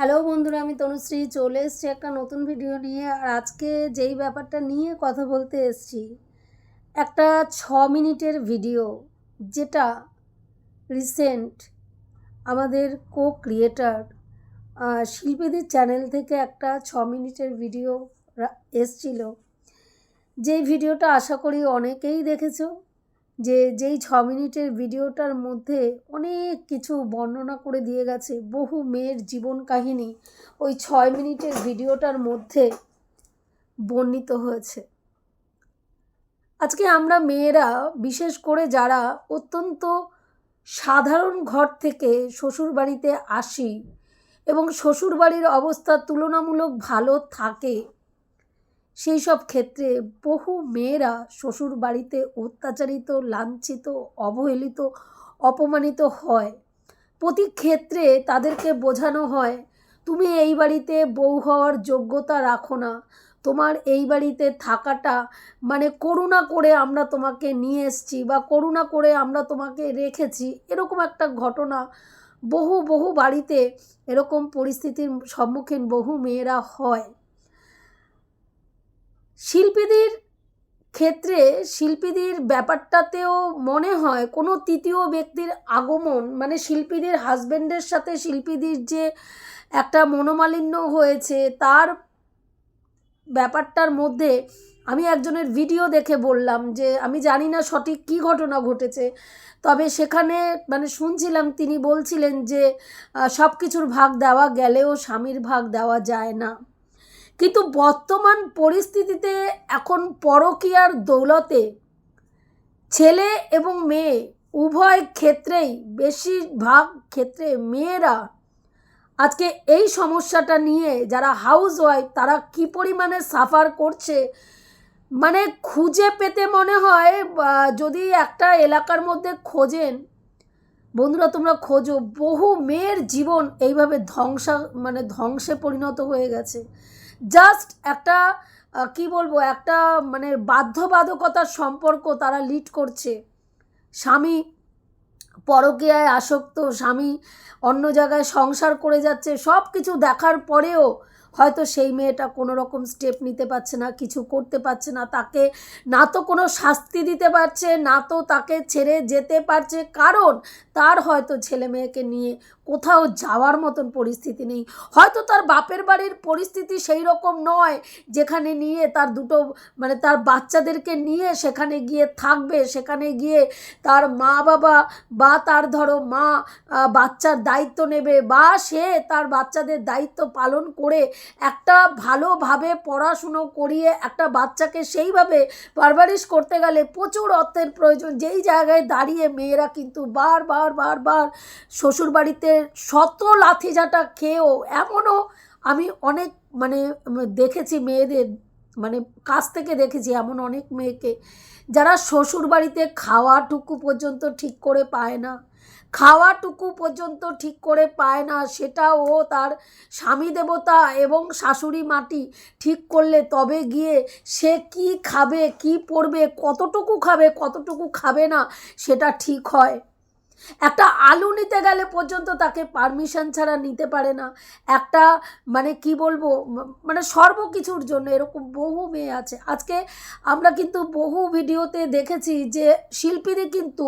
Hello বন্ধুরা, আমি তনুশ্রী। চলে এসেছি একটা নতুন ভিডিও নিয়ে, আর আজকে যেই ব্যাপারটা নিয়ে কথা বলতে এসেছি, একটা ছ মিনিটের ভিডিও যেটা রিসেন্ট আমাদের কো ক্রিয়েটার শিল্পীদের চ্যানেল থেকে একটা ছ মিনিটের ভিডিও এসছিল। যেই ভিডিওটা আশা করি অনেকেই দেখেছ। যে, যেই ছ মিনিটের ভিডিওটার মধ্যে অনেক কিছু বর্ণনা করে দিয়ে গেছে, বহু মেয়ের জীবন কাহিনী ওই ছয় মিনিটের ভিডিওটার মধ্যে বর্ণিত হয়েছে। আজকে আমরা মেয়েরা, বিশেষ করে যারা অত্যন্ত সাধারণ ঘর থেকে শ্বশুরবাড়িতে আসি এবং শ্বশুরবাড়ির অবস্থা তুলনামূলক ভালো থাকে সেই সব ক্ষেত্রে বহু মেয়েরা শ্বশুর বাড়িতে অত্যাচারিত, লাঞ্ছিত, অবহেলিত, অপমানিত হয়। প্রতি ক্ষেত্রে তাদেরকে বোঝানো হয়, তুমি এই বাড়িতে বউ হওয়ার যোগ্যতা রাখো না। তোমার এই বাড়িতে থাকাটা মানে করুণা করে আমরা তোমাকে নিয়ে এসছি বা করুণা করে আমরা তোমাকে রেখেছি। এরকম একটা ঘটনা বহু বহু বাড়িতে এরকম পরিস্থিতির সম্মুখীন বহু মেয়েরা হয়। শিল্পীদের ক্ষেত্রে শিল্পীদের ব্যাপারটাতেও মনে হয় কোনো তৃতীয় ব্যক্তির আগমন মানে শিল্পীদের হাজব্যান্ডের সাথে শিল্পীদের যে একটা মনোমালিন্য হয়েছে, তার ব্যাপারটার মধ্যে আমি একজনের ভিডিও দেখে বললাম যে, আমি জানি না সঠিক কী ঘটনা ঘটেছে। তবে সেখানে মানে শুনছিলাম তিনি বলছিলেন যে সব কিছুর ভাগ দেওয়া গেলেও স্বামীর ভাগ দেওয়া যায় না। কিন্তু বর্তমান পরিস্থিতিতে এখন পরকীয়ার দৌলতে ছেলে এবং মেয়ে উভয় ক্ষেত্রেই, বেশিরভাগ ক্ষেত্রে মেয়েরা আজকে এই সমস্যাটা নিয়ে যারা হাউস ওয়াইফ তারা কি পরিমাণে সাফার করছে? মানে খুঁজে পেতে মনে হয় যদি একটা এলাকার মধ্যে খোঁজেন, বন্ধুরা তোমরা খোঁজো, বহু মেয়ের জীবন এইভাবে ধ্বংসা মানে ধ্বংসে পরিণত হয়ে গেছে। জাস্ট একটা কি বলব, একটা মানে বাধ্যবাধকতার সম্পর্ক তারা লিড করছে। স্বামী পরকীয়ায় আসক্ত, স্বামী অন্য জায়গায় সংসার করে যাচ্ছে সব কিছু দেখার পরেও হয়তো সেই মেয়েটা কোনো রকম স্টেপ নিতে পারছে না, কিছু করতে পারছে না, তাকে না তো কোনো শাস্তি দিতে পারছে, না তো তাকে ছেড়ে যেতে পারছে, কারণ তার হয়তো ছেলে মেয়েকে নিয়ে কোথাও যাওয়ার মতন পরিস্থিতি নেই। হয়তো তার বাপের বাড়ির পরিস্থিতি সেই রকম নয়, যেখানে নিয়ে তার দুটো মানে তার বাচ্চাদেরকে নিয়ে সেখানে গিয়ে থাকবে, সেখানে গিয়ে তার মা বাবা বা তার ধরো মা বাচ্চার দায়িত্ব নেবে বা সে তার বাচ্চাদের দায়িত্ব পালন করে একটা ভালোভাবে পড়াশুনো করিয়ে একটা বাচ্চাকে সেইভাবে পারভারিশ করতে গেলে প্রচুর অর্থের প্রয়োজন। যেই জায়গায় দাঁড়িয়ে মেয়েরা কিন্তু বারবার বারবার শ্বশুরবাড়িতে শত লাথিঝাঁটা খেয়েও এমনও আমি অনেক মানে দেখেছি মেয়েদের মানে কাছ থেকে দেখেছি এমন অনেক মেয়েকে যারা শ্বশুর বাড়িতে খাওয়াটুকু পর্যন্ত ঠিক করে পায় না। খাওয়াটুকু পর্যন্ত ঠিক করে পায় না সেটা ও তার স্বামী দেবতা এবং শাশুড়ি মাটি ঠিক করলে তবে গিয়ে সে কি খাবে, কি পড়বে কতটুকু খাবে কতটুকু খাবে না, সেটা ঠিক হয়। একটা আলু নিতে গেলে পর্যন্ত তাকে পারমিশন ছাড়া নিতে পারে না। একটা মানে কি বলব মানে সর্বকিছুর জন্য এরকম বহু মেয়ে আছে। আজকে আমরা কিন্তু বহু ভিডিওতে দেখেছি যে শিল্পীদের কিন্তু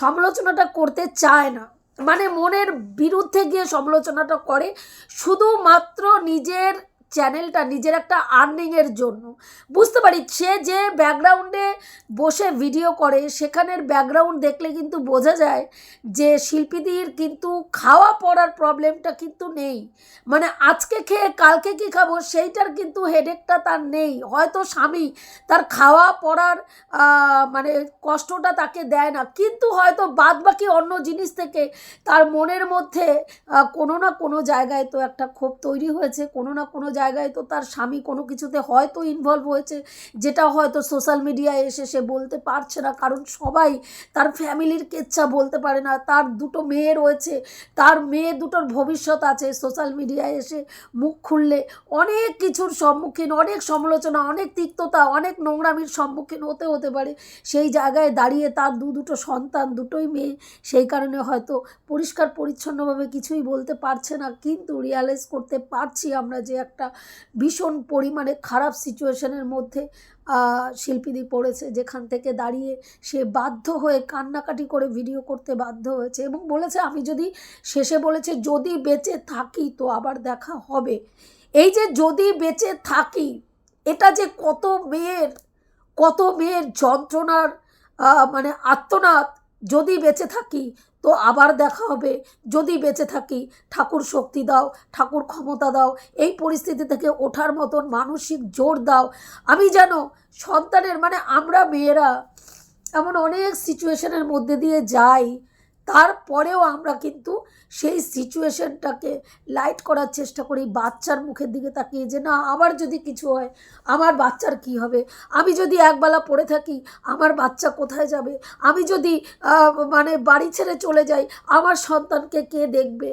সমালোচনাটা করতে চায় না। মানে মনের বিরুদ্ধে গিয়ে সমালোচনাটা করে, শুধুমাত্র নিজের চ্যানেলটা নিজের একটা আর্নিংয়ের জন্য। বুঝতে পারি, সে যে ব্যাকগ্রাউন্ডে বসে ভিডিও করে, সেখানের ব্যাকগ্রাউন্ড দেখলে কিন্তু বোঝা যায় যে শিল্পীদের কিন্তু খাওয়া পড়ার প্রবলেমটা কিন্তু নেই। মানে আজকে খেয়ে কালকে কি খাব, সেইটার কিন্তু হেডেকটা তার নেই। হয়তো স্বামী তার খাওয়া পড়ার মানে কষ্টটা তাকে দেয় না, কিন্তু হয়তো বাদ বাকি অন্য জিনিস থেকে তার মনের মধ্যে কোনো না কোনো জায়গায় তো একটা ক্ষোভ তৈরি হয়েছে, কোনো না কোনো জায়গায় তো তার স্বামী কোনো কিছুতে হয়তো ইনভলভ হয়েছে, যেটা হয়তো সোশ্যাল মিডিয়ায় এসে সে বলতে পারছে না, কারণ সবাই তার ফ্যামিলির কেচ্ছা বলতে পারে না। তার দুটো মেয়ে রয়েছে, তার মেয়ে দুটোর ভবিষ্যৎ আছে। সোশ্যাল মিডিয়ায় এসে মুখ খুললে অনেক কিছুর সম্মুখীন, অনেক সমালোচনা, অনেক তিক্ততা, অনেক নোংরামির সম্মুখীন হতে হতে পারে। সেই জায়গায় দাঁড়িয়ে তার দু দুটো সন্তান, দুটোই মেয়ে, সেই কারণে হয়তো পরিষ্কার পরিচ্ছন্নভাবে কিছুই বলতে পারছে না। কিন্তু রিয়ালাইজ করতে পারছি আমরা যে একটা ভীষণ পরিমাণে খারাপ সিচুয়েশনের মধ্যে শিল্পীদি পড়েছে, যেখান থেকে দাঁড়িয়ে সে বাধ্য হয়ে কান্নাকাটি করে ভিডিও করতে বাধ্য হয়েছে এবং বলেছে, আমি যদি শেষে বলেছে, যদি বেঁচে থাকি তো আবার দেখা হবে। এই যে যদি বেঁচে থাকি, এটা যে কত মেয়ের কত মেয়ের যন্ত্রণার মানে আত্মনাদ, যদি বেঁচে থাকি তো আবার দেখা হবে। যদি বেঁচে থাকি, ঠাকুর শক্তি দাও, ঠাকুর ক্ষমতা দাও, এই পরিস্থিতি থেকে ওঠার মতন মানসিক জোর দাও। আমি যেন সন্তানের মানে আমরা মেয়েরা এমন অনেক সিচুয়েশনের মধ্যে দিয়ে যাই। তারপরেও আমরা কিন্তু সেই সিচুয়েশনটাকে লাইট করার চেষ্টা করি। বাচ্চার মুখের দিকে তাকিয়ে যে, না আবার যদি কিছু হয়, আমার বাচ্চার কি হবে? আমি যদি একবেলা পড়ে থাকি, আমার বাচ্চা কোথায় যাবে? আমি যদি মানে বাড়ি ছেড়ে চলে যাই, আমার সন্তানকে কে দেখবে?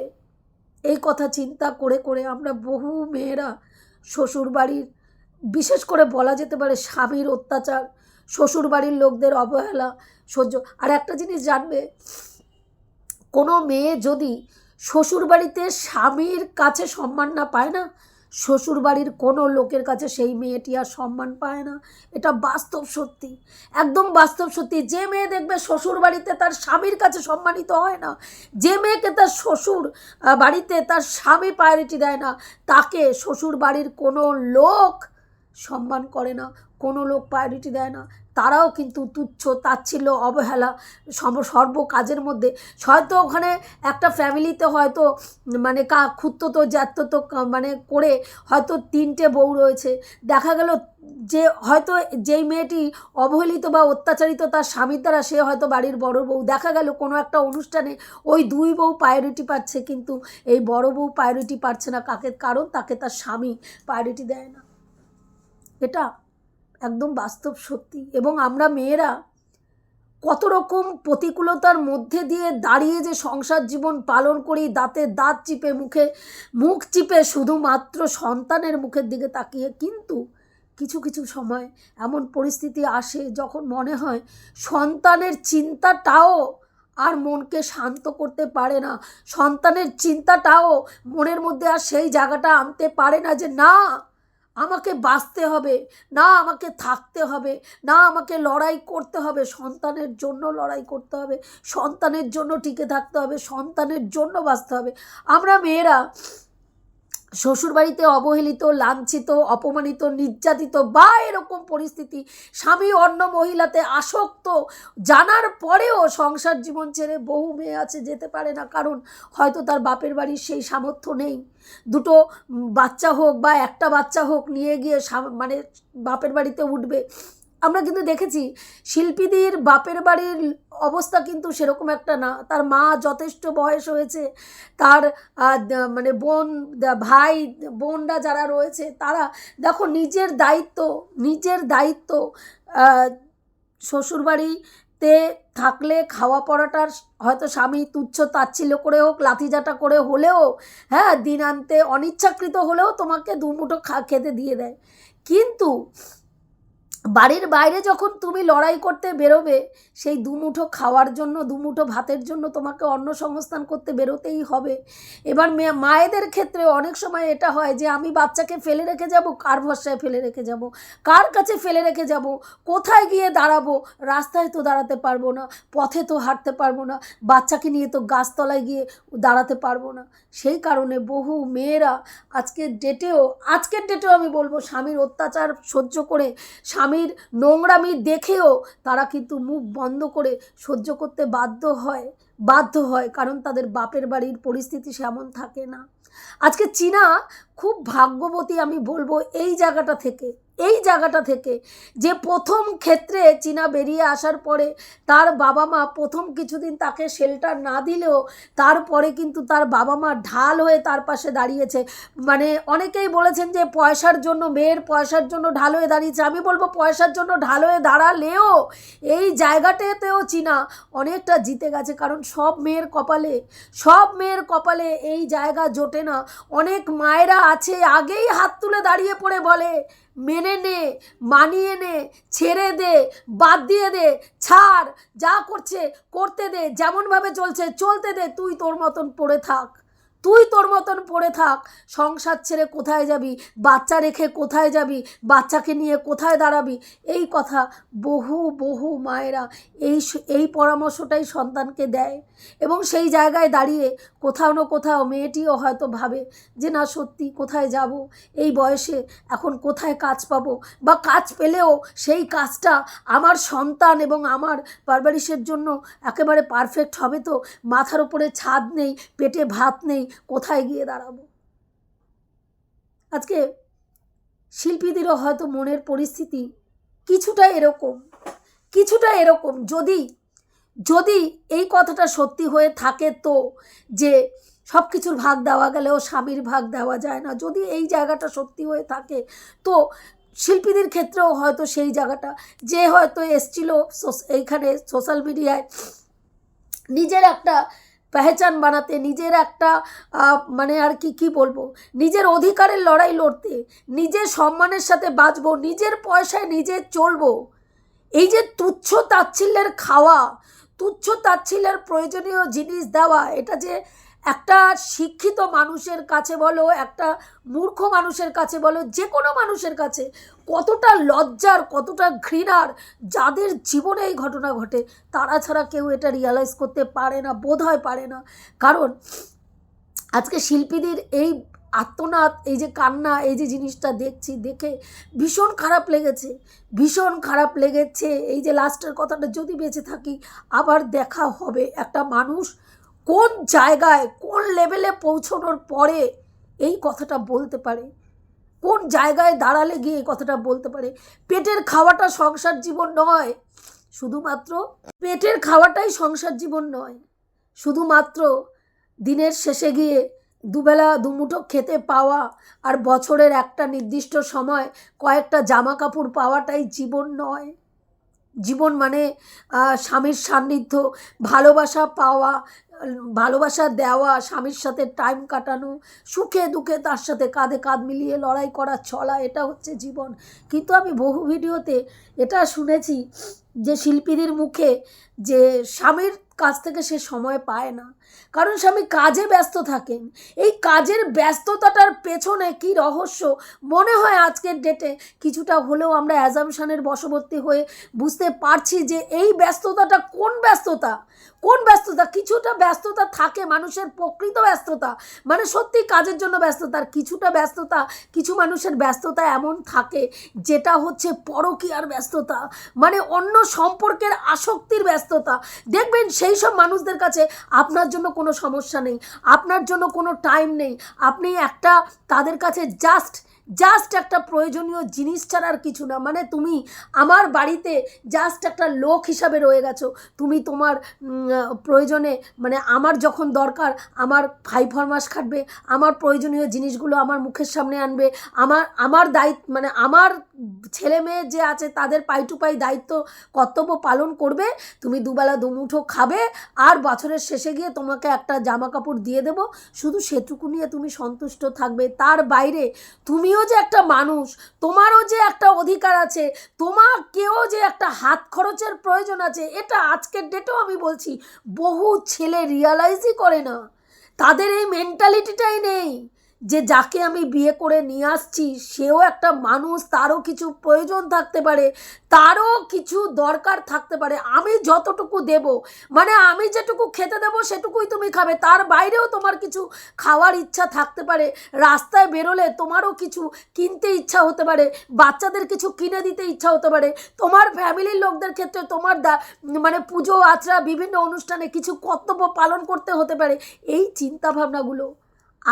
এই কথা চিন্তা করে করে আমরা বহু মেয়েরা শ্বশুর বাড়ির বিশেষ করে বলা যেতে পারে স্বামীর অত্যাচার শ্বশুর বাড়ির লোকদের অবহেলা, সহ্য, আর একটা জিনিস জানবে কোনো মেয়ে যদি শ্বশুর বাড়িতে স্বামীর কাছে সম্মান না পায় না শ্বশুর বাড়ির কোনো লোকের কাছে সেই মেয়েটি আর সম্মান পায় না। এটা বাস্তব সত্যি। একদম বাস্তব সত্যি। যে মেয়ে দেখবে শ্বশুর বাড়িতে তার স্বামীর কাছে সম্মানিত হয় না, যে মেয়েকে তার শ্বশুর বাড়িতে তার স্বামী প্রায়োরিটি দেয় না, তাকে শ্বশুর বাড়ির কোনো লোক সম্মান করে না, কোনো লোক প্রায়োরিটি দেয় না। তারাও কিন্তু তুচ্ছ, তাচ্ছিল্য, অবহেলা, সম, সর্ব কাজের মধ্যে। হয়তো ওখানে একটা ফ্যামিলিতে হয়তো মানে কা তো, জ্যাত্তো তো মানে করে হয়তো তিনটে বউ রয়েছে। দেখা গেল যে হয়তো যেই মেয়েটি অবহেলিত বা অত্যাচারিত তার স্বামীর দ্বারা সে হয়তো বাড়ির বড় বউ। দেখা গেল কোনো একটা অনুষ্ঠানে ওই দুই বউ প্রায়োরিটি পাচ্ছে, কিন্তু এই বড় বউ প্রায়োরিটি পাচ্ছে না কাকে, কারণ তাকে তার স্বামী প্রায়োরিটি দেয় না। এটা একদম বাস্তব সত্যি। এবং আমরা মেয়েরা কত রকম প্রতিকূলতার মধ্যে দিয়ে দাঁড়িয়ে যে সংসার জীবন পালন করি, দাঁতে দাঁত চিপে মুখে মুখ চিপে শুধুমাত্র সন্তানের মুখের দিকে তাকিয়ে কিন্তু কিছু কিছু সময় এমন পরিস্থিতি আসে যখন মনে হয় সন্তানের চিন্তাটাও আর মনকে শান্ত করতে পারে না। সন্তানের চিন্তাটাও মনের মধ্যে আর সেই জায়গাটা আনতে পারে না যে, না আমাকে বাঁচতে হবে, না আমাকে থাকতে হবে, না আমাকে লড়াই করতে হবে, সন্তানের জন্য লড়াই করতে হবে, সন্তানের জন্য টিকে থাকতে হবে, সন্তানের জন্য বাঁচতে হবে। আমরা মেয়েরা শ্বশুরবাড়িতে অবহেলিত, লাঞ্ছিত, অপমানিত, নির্যাতিত বা এরকম পরিস্থিতি স্বামী অন্য মহিলাতে আসক্ত জানার পরেও সংসার জীবন ছেড়ে বহু মেয়ে আছে, যেতে পারে না। কারণ হয়তো তার বাপের বাড়ির সেই সামর্থ্য নেই। দুটো বাচ্চা হোক বা একটা বাচ্চা হোক নিয়ে গিয়ে মানে বাপের বাড়িতে উঠবে। আমরা কিন্তু দেখেছি শিল্পীদের বাপের বাড়ির অবস্থা কিন্তু সেরকম একটা না। তার মা যথেষ্ট বয়স হয়েছে, তার মানে বোন ভাই, বোনরা যারা রয়েছে, তারা দেখো নিজের দায়িত্ব নিজের দায়িত্ব শ্বশুরবাড়িতে থাকলে খাওয়া পড়াটার হয়তো স্বামী তুচ্ছ তাচ্ছিল্য করে হোক লাথিজাটা করে হলেও হ্যাঁ দিন আনতে অনিচ্ছাকৃত হলেও তোমাকে দুমুঠো খা, খেতে দিয়ে দেয়। কিন্তু বাড়ির বাইরে যখন তুমি লড়াই করতে বেরোবে, সেই দুমুঠো খাওয়ার জন্য, দুমুঠো ভাতের জন্য তোমাকে অন্ন সংস্থান করতে বেরোতেই হবে। এবার মেয়ে মায়েদের ক্ষেত্রে অনেক সময় এটা হয় যে, আমি বাচ্চাকে ফেলে রেখে যাব, কার ভরসায় ফেলে রেখে যাব, কার কাছে ফেলে রেখে যাব, কোথায় গিয়ে দাঁড়াবো, রাস্তায় তো দাঁড়াতে পারব না, পথে তো হাঁটতে পারব না, বাচ্চাকে নিয়ে তো গাছতলায় গিয়ে দাঁড়াতে পারব না। সেই কারণে বহু মেয়েরা আজকের ডেটেও আজকের ডেটেও আমি বলব, স্বামীর অত্যাচার সহ্য করে স্বামীর নোংরামি দেখেও তারা কিন্তু মুখ বন্ধ করে সহ্য করতে বাধ্য হয় বাধ্য হয়, কারণ তাদের বাপের বাড়ির পরিস্থিতি সেমন থাকে না। আজকে চীনা খুব ভাগ্যবতী আমি বলব এই জায়গাটা থেকে। এই জায়গাটা থেকে যে প্রথম ক্ষেত্রে চীনা বেরিয়ে আসার পরে তার বাবা মা প্রথম কিছুদিন তাকে শেল্টার না দিলেও তারপরে কিন্তু তার বাবা মা ঢাল হয়ে তার পাশে দাঁড়িয়েছে। মানে অনেকেই বলেছেন যে পয়সার জন্য মেয়ের পয়সার জন্য ঢাল হয়ে দাঁড়িয়েছে। আমি বলব পয়সার জন্য ঢাল হয়ে দাঁড়ালেও এই জায়গাটাতেও চীনা অনেকটা জিতে গেছে। কারণ সব মেয়ের কপালে, সব মেয়ের কপালে এই জায়গা জোটে না। অনেক মায়েরা আছে, আগেই হাত তুলে দাঁড়িয়ে পড়ে বলে। মেনে নে, মানিয়ে নে, ছেড়ে দে, বাদ দিয়ে দে, ছাড়, যা করছে, করতে দে, যেমনভাবে চলছে, চলতে দে, তুই তোর মতন পড়ে থাক। তুই তোর মতন পড়ে থাক। সংসার ছেড়ে কোথায় যাবি? বাচ্চা রেখে কোথায় যাবি? বাচ্চাকে নিয়ে কোথায় দাঁড়াবি? এই কথা বহু বহু মায়েরা এই এই পরামর্শটাই সন্তানকে দেয়। এবং সেই জায়গায় দাঁড়িয়ে কোথাও না কোথাও মেয়েটিও হয়তো ভাবে যে, না, সত্যি কোথায় যাব? এই বয়সে এখন কোথায় কাজ পাবো? বা কাজ পেলেও সেই কাজটা আমার সন্তান এবং আমার পারবারিশের জন্য একেবারে পারফেক্ট হবে তো? মাথার উপরে ছাদ নেই, পেটে ভাত নেই কোথায় গিয়ে দাঁড়াবো? আজকে শিল্পীদেরও হয়তো মনের পরিস্থিতি কিছুটা এরকম কিছুটা এরকম। যদি যদি এই কথাটা সত্যি হয়ে থাকে তো যে সব কিছুর ভাগ দেওয়া গেলেও স্বামীর ভাগ দেওয়া যায় না, যদি এই জায়গাটা সত্যি হয়ে থাকে তো শিল্পীদের ক্ষেত্রেও হয়তো সেই জায়গাটা। যে হয়তো এসছিল এইখানে সোশ্যাল মিডিয়ায় নিজের একটা পেহচান বানাতে, নিজের একটা মানে আর কি কি বলব? নিজের অধিকারের লড়াই লড়তে, নিজের সম্মানের সাথে বাঁচবো, নিজের পয়সায় নিজে চলবো। এই যে তুচ্ছ তাচ্ছিল্যের খাওয়া, তুচ্ছ তাচ্ছিল্যের প্রয়োজনীয় জিনিস দেওয়া, এটা যে একটা শিক্ষিত মানুষের কাছে বলো, একটা মূর্খ মানুষের কাছে বলো, যে কোনো মানুষের কাছে কতটা লজ্জার, কতটা ঘৃণার যাদের জীবনে এই ঘটনা ঘটে, তারা ছাড়া কেউ এটা রিয়ালাইজ করতে পারে না বোধ হয় পারে না। কারণ আজকে শিল্পীদের এই আত্মনাদ, এই যে কান্না, এই যে জিনিসটা দেখছি, দেখে ভীষণ খারাপ লেগেছে। ভীষণ খারাপ লেগেছে। এই যে লাস্টের কথাটা যদি বেঁচে থাকি, আবার দেখা হবে। একটা মানুষ কোন জায়গায়, কোন লেভেলে পৌঁছানোর পরে এই কথাটা বলতে পারে? কোন জায়গায় দাঁড়ালে গিয়ে কথাটা বলতে পারে? পেটের খাওয়াটা সংসার জীবন নয়। শুধুমাত্র পেটের খাওয়াটাই সংসার জীবন নয়। শুধুমাত্র দিনের শেষে গিয়ে দুবেলা দুমুঠো খেতে পাওয়া আর বছরের একটা নির্দিষ্ট সময় কয়েকটা জামা কাপড় পাওয়াটাই জীবন নয়। জীবন মানে স্বামীর সান্নিধ্য, ভালোবাসা পাওয়া, ভালোবাসা দেওয়া, স্বামীর সাথে টাইম কাটানো, সুখে দুঃখে তার সাথে কাঁধে কাঁধ মিলিয়ে লড়াই করা, চলা, এটা হচ্ছে জীবন। কিন্তু আমি বহু ভিডিওতে এটা শুনেছি যে শিল্পীদের মুখে যে স্বামীর কাছ থেকে সে সময় পায় না। কারণ স্বামী কাজে ব্যস্ত থাকেন। এই কাজের ব্যস্ততাটার পেছনে কি রহস্য? মনে হয় আজকের ডেটে কিছুটা হলেও আমরা অ্যাজামশানের বশবর্তী হয়ে বুঝতে পারছি যে এই ব্যস্ততাটা কোন ব্যস্ততা? কোন ব্যস্ততা? কিছুটা ব্যস্ততা থাকে মানুষের প্রকৃত ব্যস্ততা। মানে সত্যি কাজের জন্য ব্যস্ততা আর কিছুটা ব্যস্ততা, কিছু মানুষের ব্যস্ততা এমন থাকে যেটা হচ্ছে পরকীয়ার ব্যস্ততা। মানে অন্য সম্পর্কের আসক্তির ব্যস্ততা। দেখবেন সেই সব মানুষদের কাছে আপনার জন্য কোনো সমস্যা নেই, আপনার জন্য কোনো টাইম নেই। আপনি একটা, তাদের কাছে জাস্ট জাস্ট একটা প্রয়োজনীয় জিনিস ছাড়া আর কিছু না। মানে তুমি আমার বাড়িতে জাস্ট একটা লোক হিসাবে রয়ে গেছো। তুমি তোমার প্রয়োজনে মানে আমার যখন দরকার, আমার ফাই ফরমাস খাটবে, আমার প্রয়োজনীয় জিনিসগুলো আমার মুখের সামনে আনবে, আমার আমার দায়িত্ব মানে আমার ছেলে মেয়ে যে আছে তাদের পাই টু পাই দায়িত্ব, কর্তব্য পালন করবে, তুমি দুবেলা দুমুঠো খাবে, আর বছরের শেষে গিয়ে তোমাকে একটা জামা কাপড় দিয়ে দেবো। শুধু সেটুকু নিয়ে তুমি সন্তুষ্ট থাকবে। তার বাইরে তুমিও যে একটা মানুষ, তোমারও যে একটা অধিকার আছে তোমাকেও যে একটা হাত খরচের প্রয়োজন আছে, এটা আজকের ডেটেও আমি বলছি, বহু ছেলে রিয়ালাইজই করে না। তাদের এই মেন্টালিটিটাই নেই। যে যাকে আমি বিয়ে করে নিয়ে আসছি, সেও একটা মানুষ, তারও কিছু প্রয়োজন থাকতে পারে, তারও কিছু দরকার থাকতে পারে। আমি যতটুকু দেব মানে আমি যেটুকু খেতে দেবো, সেটুকুই তুমি খাবে। তার বাইরেও তোমার কিছু খাওয়ার ইচ্ছা থাকতে পারে। রাস্তায় বেরোলে তোমারও কিছু কিনতে ইচ্ছা হতে পারে। বাচ্চাদের কিছু কিনে দিতে ইচ্ছা হতে পারে। তোমার ফ্যামিলির লোকদের ক্ষেত্রে তোমার দা মানে পুজো, আচরা, বিভিন্ন অনুষ্ঠানে কিছু কর্তব্য পালন করতে হতে পারে। এই চিন্তা ভাবনাগুলো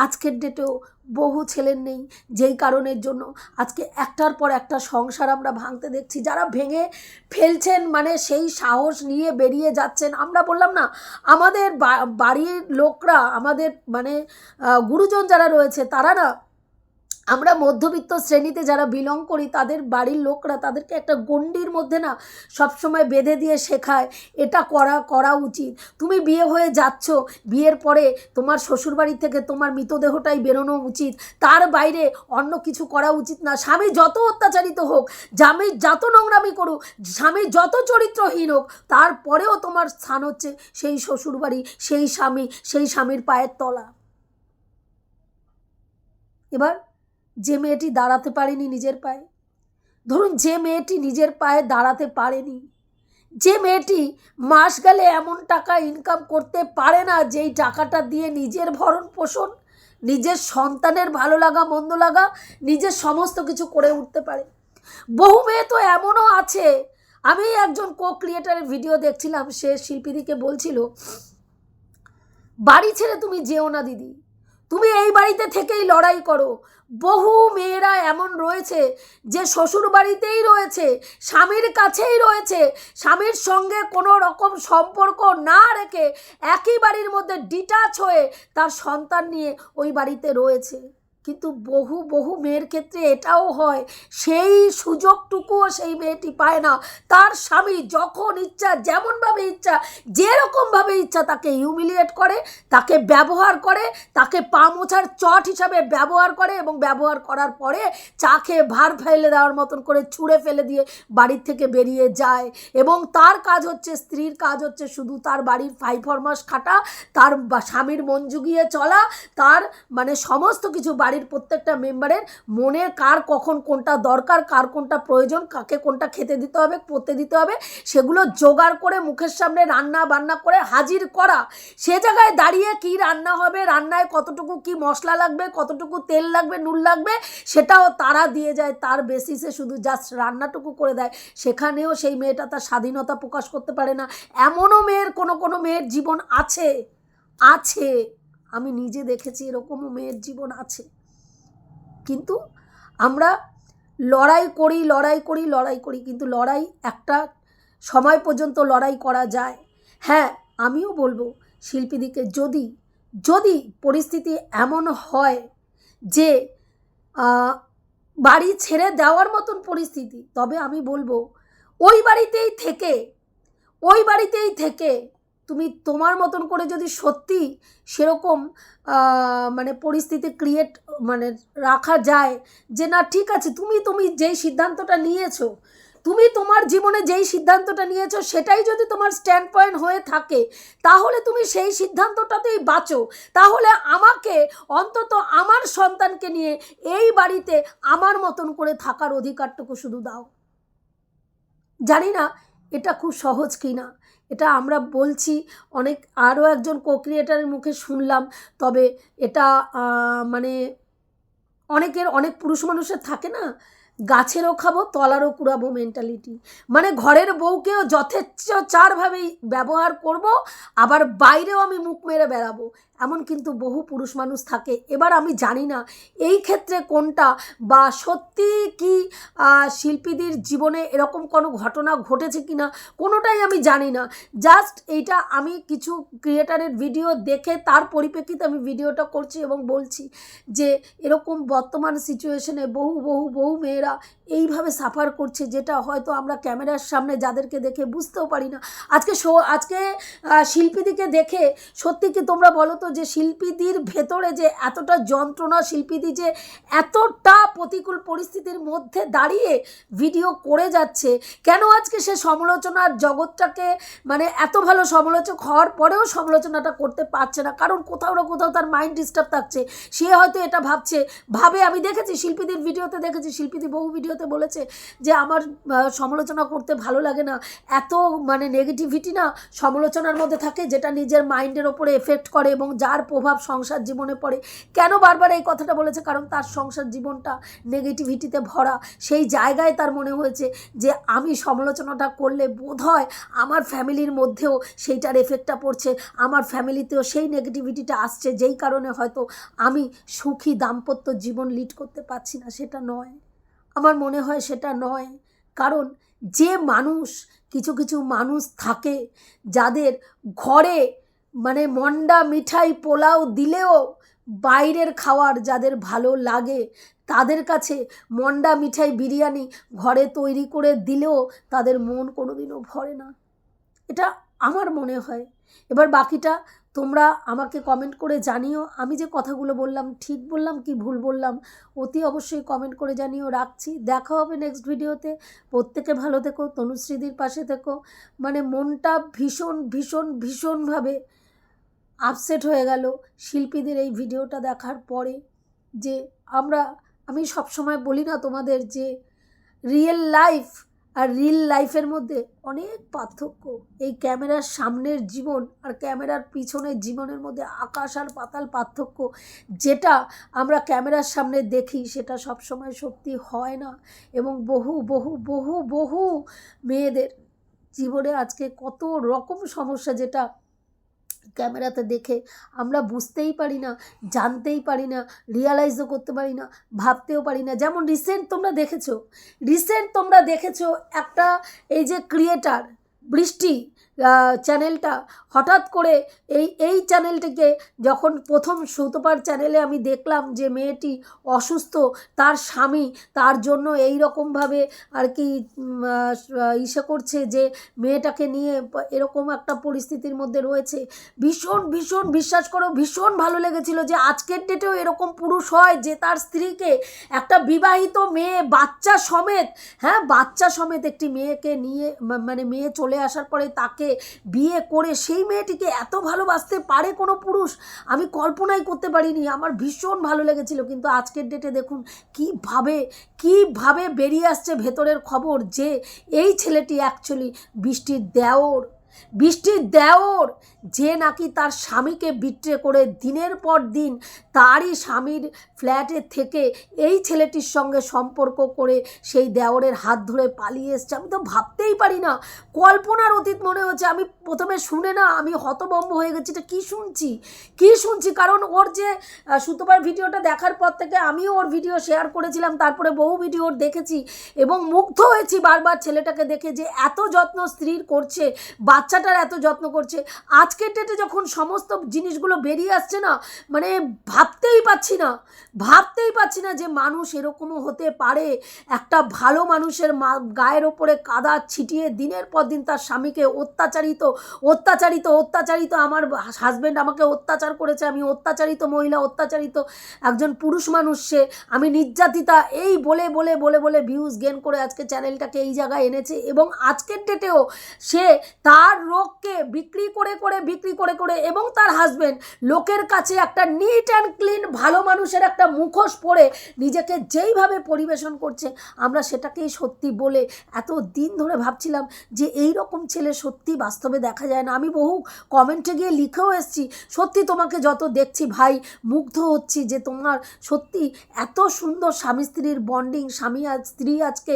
আজকের ডেটেও বহু ছেলের নেই। যেই কারণের জন্য আজকে একটার পর একটা সংসার আমরা ভাঙতে দেখছি। যারা ভেঙে ফেলছেন মানে সেই সাহস নিয়ে বেরিয়ে যাচ্ছেন। আমরা বললাম না, আমাদের বাড়ির লোকরা, আমাদের মানে গুরুজন যারা রয়েছে, তারা না আমরা মধ্যবিত্ত শ্রেণীতে যারা বিলং করি, তাদের বাড়ির লোকরা তাদেরকে একটা গণ্ডির মধ্যে না সবসময় বেঁধে দিয়ে শেখায়, এটা করা করা উচিত। তুমি বিয়ে হয়ে যাচ্ছ, বিয়ের পরে তোমার শ্বশুরবাড়ি থেকে তোমার মৃতদেহটাই বেরোনো উচিত। তার বাইরে অন্য কিছু করা উচিত না। স্বামী যত অত্যাচারিত হোক স্বামী যত নোংরামি করুক, স্বামী যত চরিত্রহীন হোক তারপরেও তোমার স্থান হচ্ছে সেই শ্বশুরবাড়ি, সেই স্বামী, সেই স্বামীর পায়ের তলা। এবার যে মেয়েটি দাঁড়াতে পারেনি নিজের পায়ে। ধরুন যে মেয়েটি নিজের পায়ে দাঁড়াতে পারেনি। যে মেয়েটি মাস গেলে এমন টাকা ইনকাম করতে পারে না, যেই টাকাটা দিয়ে নিজের ভরণ পোষণ, নিজের সন্তানের ভালো লাগা, মন্দ লাগা, নিজের সমস্ত কিছু করে উঠতে পারে। বহু মেয়ে তো এমনও আছে। আমি একজন কো ক্রিয়েটারের ভিডিও দেখছিলাম, সে শিল্পীদিকে বলছিল, বাড়ি ছেড়ে তুমি যেও না দিদি। তুমি এই বাড়িতে থেকেই লড়াই করো। বহু মেয়েরা এমন রয়েছে যে শ্বশুর বাড়িতেই রয়েছে, স্বামীর কাছেই রয়েছে। স্বামীর সঙ্গে কোনো রকম সম্পর্ক না রেখে একই বাড়ির মধ্যে ডিটাচ হয়ে তার সন্তান নিয়ে ওই বাড়িতে রয়েছে। কিন্তু বহু বহু মেয়ের ক্ষেত্রে এটাও হয়, সেই সুযোগটুকুও সেই মেয়েটি পায় না। তার স্বামী যখন ইচ্ছা, যেমনভাবে ইচ্ছা, যেরকমভাবে ইচ্ছা তাকে হিউমিলিয়েট করে, তাকে ব্যবহার করে, তাকে পা মোছার চট হিসাবে ব্যবহার করে এবং ব্যবহার করার পরে চা খেয়ে ভার ফেলে দেওয়ার মতন করে ছুঁড়ে ফেলে দিয়ে বাড়ির থেকে বেরিয়ে যায়। এবং তার কাজ হচ্ছে, স্ত্রীর কাজ হচ্ছে শুধু তার বাড়ির ফাই ফরমাস খাটা তার স্বামীর মন জুগিয়ে চলা, তার মানে সমস্ত কিছু বাড়ির প্রত্যেকটা মেম্বারের মনে কার কখন কোনটা দরকার, কার কোনটা প্রয়োজন, কাকে কোনটা খেতে দিতে হবে পড়তে দিতে হবে, সেগুলো জোগাড় করে মুখের সামনে রান্না বান্না করে হাজির করা। সে জায়গায় দাঁড়িয়ে কি রান্না হবে, রান্নায় কতটুকু কি মশলা লাগবে, কতটুকু তেল লাগবে, নুন লাগবে, সেটাও তারা দিয়ে যায়। তার বেসিসে শুধু জাস্ট রান্নাটুকু করে দেয়। সেখানেও সেই মেয়েটা তার স্বাধীনতা প্রকাশ করতে পারে না। এমনও মেয়ের কোনো কোনো মেয়ের জীবন আছে আছে। আমি নিজে দেখেছি এরকমও মেয়ের জীবন আছে। কিন্তু আমরা লড়াই করি লড়াই করি লড়াই করি, কিন্তু লড়াই একটা সময় পর্যন্ত লড়াই করা যায়। হ্যাঁ আমিও বলব, শিল্পীদিকে যদি যদি পরিস্থিতি এমন হয় যে বাড়ি ছেড়ে দেওয়ার মতন পরিস্থিতি, তবে আমি বলব, ওই বাড়িতেই থেকে, ওই বাড়িতেই থেকে তুমি তোমার মতন করে যদি সত্যি সেরকম মানে পরিস্থিতি ক্রিয়েট মানে রাখা যায় যে না, ঠিক আছে, তুমি তুমি যেই সিদ্ধান্তটা নিয়েছো, তুমি তোমার জীবনে যেই সিদ্ধান্তটা নিয়েছো সেটাই যদি তোমার স্ট্যান্ড পয়েন্ট হয়ে থাকে, তাহলে তুমি সেই সিদ্ধান্তটাতেই বাঁচো। তাহলে আমাকে অন্তত আমার সন্তানকে নিয়ে এই বাড়িতে আমার মতন করে থাকার অধিকারটুকু শুধু দাও। জানি না এটা খুব সহজ কি না এটা আমরা বলছি, অনেক, আরও একজন কোক্রিয়েটারের মুখে শুনলাম, তবে এটা মানে অনেকের, অনেক পুরুষ মানুষের থাকে না? গাছেরও খাব, তলারও কুড়াবো মেন্টালিটি মানে ঘরের বউকেও যথেচ্ছ চারভাবেই ব্যবহার করব, আবার বাইরেও আমি মুখ মেরে বেড়াবো। এমন কিন্তু বহু পুরুষ মানুষ থাকে। এবার আমি জানি না এই ক্ষেত্রে কোনটা বা সত্যি কি শিল্পীদের জীবনে এরকম কোনো ঘটনা ঘটেছে কি না কোনোটাই আমি জানি না। জাস্ট এইটা আমি কিছু ক্রিয়েটারের ভিডিও দেখে তার পরিপ্রেক্ষিতে আমি ভিডিওটা করছি এবং বলছি যে এরকম বর্তমান সিচুয়েশনে বহু বহু বহু মেয়েরা এইভাবে সাফার করছে যেটা হয়তো আমরা ক্যামেরার সামনে যাদেরকে দেখে বুঝতেও পারি না। আজকে আজকে শিল্পীদিকে দেখে সত্যি কি তোমরা বলো তো যে শিল্পীদির ভেতরে যে এতটা যন্ত্রণা, শিল্পীদি যে এতটা প্রতিকূল পরিস্থিতির মধ্যে দাঁড়িয়ে ভিডিও করে যাচ্ছে, কেন আজকে সে সমালোচনার জগৎটাকে মানে এত ভালো সমালোচক হওয়ার পরেও সমালোচনাটা করতে পারছে না? কারণ কোথাও না কোথাও তার মাইন্ড ডিস্টার্ব থাকছে। সে হয়তো এটা ভাবছে। ভাবে আমি দেখেছি, শিল্পীদের ভিডিওতে দেখেছি, শিল্পীদি বহু ভিডিওতে বলেছে যে আমার সমালোচনা করতে ভালো লাগে না। এত মানে নেগেটিভিটি না সমালোচনার মধ্যে থাকে যেটা নিজের মাইন্ডের ওপরে এফেক্ট করে এবং যার প্রভাব সংসার জীবনে পড়ে। কেন বারবার এই কথাটা বলেছে? কারণ তার সংসার জীবনটা নেগেটিভিটিতে ভরা। সেই জায়গায় তার মনে হয়েছে যে আমি সমালোচনাটা করলে বোধ হয় আমার ফ্যামিলির মধ্যেও সেইটার এফেক্টটা পড়ছে। আমার ফ্যামিলিতেও সেই নেগেটিভিটিটা আসছে। যেই কারণে হয়তো আমি সুখী, দাম্পত্য জীবন লিড করতে পারছি না, সেটা নয়। আমার মনে হয় সেটা নয়। কারণ যে মানুষ, কিছু কিছু মানুষ থাকে যাদের ঘরে মানে মন্ডা মিঠাই পোলাও দিলেও বাইরের খাওয়ার যাদের ভালো লাগে, তাদের কাছে মন্ডা মিঠাই বিরিয়ানি ঘরে তৈরি করে দিলেও তাদের মন কোনোদিনও ভরে না। এটা আমার মনে হয়। এবার বাকিটা তোমরা আমাকে কমেন্ট করে জানিও। আমি যে কথাগুলো বললাম, ঠিক বললাম কি ভুল বললাম, অতি অবশ্যই কমেন্ট করে জানিও। রাখছি। দেখা হবে নেক্সট ভিডিওতে প্রত্যেকে ভালো থেকো, তনুশ্রীদির পাশে থেকো। মানে মনটা ভীষণ ভীষণ, ভীষণভাবে আপসেট হয়ে গেল শিল্পীদের এই ভিডিওটা দেখার পরে যে আমরা, আমি সবসময় বলি না তোমাদের যে রিয়েল লাইফ আর রিল লাইফের মধ্যে অনেক পার্থক্য। এই ক্যামেরার সামনের জীবন আর ক্যামেরার পিছনের জীবনের মধ্যে আকাশ আর পাতাল পার্থক্য, যেটা আমরা ক্যামেরার সামনে দেখি, সেটা সবসময় সত্যি হয় না। এবং বহু বহু বহু বহু মেয়েদের জীবনে আজকে কত রকম সমস্যা যেটা ক্যামেরাতে দেখে আমরা বুঝতেই পারি না, জানতেই পারি না রিয়ালাইজও করতে পারি না, ভাবতেও পারি না। যেমন রিসেন্ট তোমরা দেখেছ রিসেন্ট তোমরা দেখেছ একটা এই যে ক্রিয়েটার বৃষ্টি চ্যানেলটা হঠাৎ করে এই এই চ্যানেলটিকে যখন প্রথম সুতপার চ্যানেলে আমি দেখলাম যে মেয়েটি অসুস্থ, তার স্বামী তার জন্য এই রকমভাবে আর কি ইসে করছে যে মেয়েটাকে নিয়ে এরকম একটা পরিস্থিতির মধ্যে রয়েছে। ভীষণ ভীষণ বিশ্বাস করো, ভীষণ ভালো লেগেছিল যে আজকের ডেটেও এরকম পুরুষ হয় যে তার স্ত্রীকে একটা বিবাহিত মেয়ে, বাচ্চা সমেত হ্যাঁ বাচ্চা সমেত একটি মেয়েকে নিয়ে মানে মেয়ে চলে আসার পরে তাকে বিয়ে করে সেই মেয়েটিকে এত ভালোবাসতে পারে কোনো পুরুষ? আমি কল্পনাই করতে পারিনি। আমার ভীষণ ভালো লেগেছিল। কিন্তু আজকের ডেটে দেখুন, কীভাবে কীভাবে বেরিয়ে আসছে ভেতরের খবর যে এই ছেলেটি অ্যাকচুয়ালি বৃষ্টির দেওর বৃষ্টির দেওর যে নাকি তার স্বামীকে বিট্রে করে দিনের পর দিন তারই স্বামীর ফ্ল্যাটে থেকে এই ছেলেটির সঙ্গে সম্পর্ক করে সেই দেওরের হাত ধরে পালিয়ে এসছে। আমি তো ভাবতেই পারি না। কল্পনার অতীত মনে হচ্ছে। আমি প্রথমে শুনে না আমি হতবম্ব হয়ে গেছি এটা কী শুনছি? কী শুনছি? কারণ ওর যে আহ, সুতোবার ভিডিওটা দেখার পর থেকে আমিও ওর ভিডিও শেয়ার করেছিলাম তারপরে বহু ভিডিও ওর দেখেছি এবং মুগ্ধ হয়েছি বারবার ছেলেটাকে দেখে যে এত যত্ন স্ত্রীর করছে বাচ্চাটার এত যত্ন করছে। আজকের ডেটে যখন সমস্ত জিনিসগুলো বেরিয়ে আসছে না মানে ভাবতেই পাচ্ছি না, ভাবতেই পাচ্ছি না যে মানুষ এরকমও হতে পারে। একটা ভালো মানুষের মা- গায়ের ওপরে কাদা ছিটিয়ে দিনের পর দিন তার স্বামীকে অত্যাচারিত অত্যাচারিত অত্যাচারিত। আমার হাজব্যান্ড আমাকে অত্যাচার করেছে, আমি অত্যাচারিত মহিলা, অত্যাচারিত একজন পুরুষ মানুষ সে, আমি নির্যাতিতা। এই বলে বলে বলে বলে ভিউজ গেন করে আজকে চ্যানেলটাকে এই জায়গায় এনেছে এবং আজকের ডেটেও সে তার রোগকে বিক্রি করে করে, বিক্রি করে করে এবং তার হাজবেন্ড লোকের কাছে একটা নিট অ্যান্ড ক্লিন ভালো মানুষের একটা মুখোশ পরে নিজেকে যেইভাবে পরিবেশন করছে, আমরা সেটাকেই সত্যি বলে এত দিন ধরে ভাবছিলাম যে এই রকম ছেলে সত্যি বাস্তবে দেখা যায় না। আমি বহু কমেন্টে গিয়ে লিখেও এসেছি, সত্যি তোমাকে যত দেখছি ভাই, মুগ্ধ হচ্ছি যে তোমার সত্যি এত সুন্দর স্বামী স্ত্রীর বন্ডিং স্বামী আজ, স্ত্রী আজকে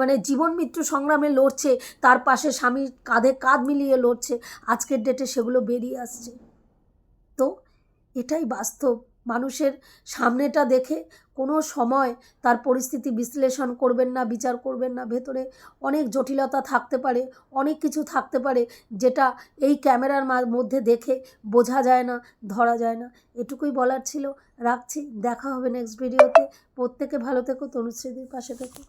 মানে জীবন মৃত্যু সংগ্রামে লড়ছে, তার পাশে স্বামী কাঁধে কাঁধ মিলিয়ে লড়ছে, আজকের ডেটে সেগুলো বেরিয়ে আসছে। তো এটাই বাস্তব। মানুষের সামনেটা দেখে কোনো সময় তার পরিস্থিতি বিশ্লেষণ করবেন না, বিচার করবেন না। ভেতরে অনেক জটিলতা থাকতে পারে, অনেক কিছু থাকতে পারে যেটা এই ক্যামেরার মধ্যে দেখে বোঝা যায় না, ধরা যায় না। এটুকুই বলার ছিল। রাখছি। দেখা হবে নেক্সট ভিডিওতে প্রত্যেকে ভালো থেকো, তনুশ্রীদের পাশে থেকো।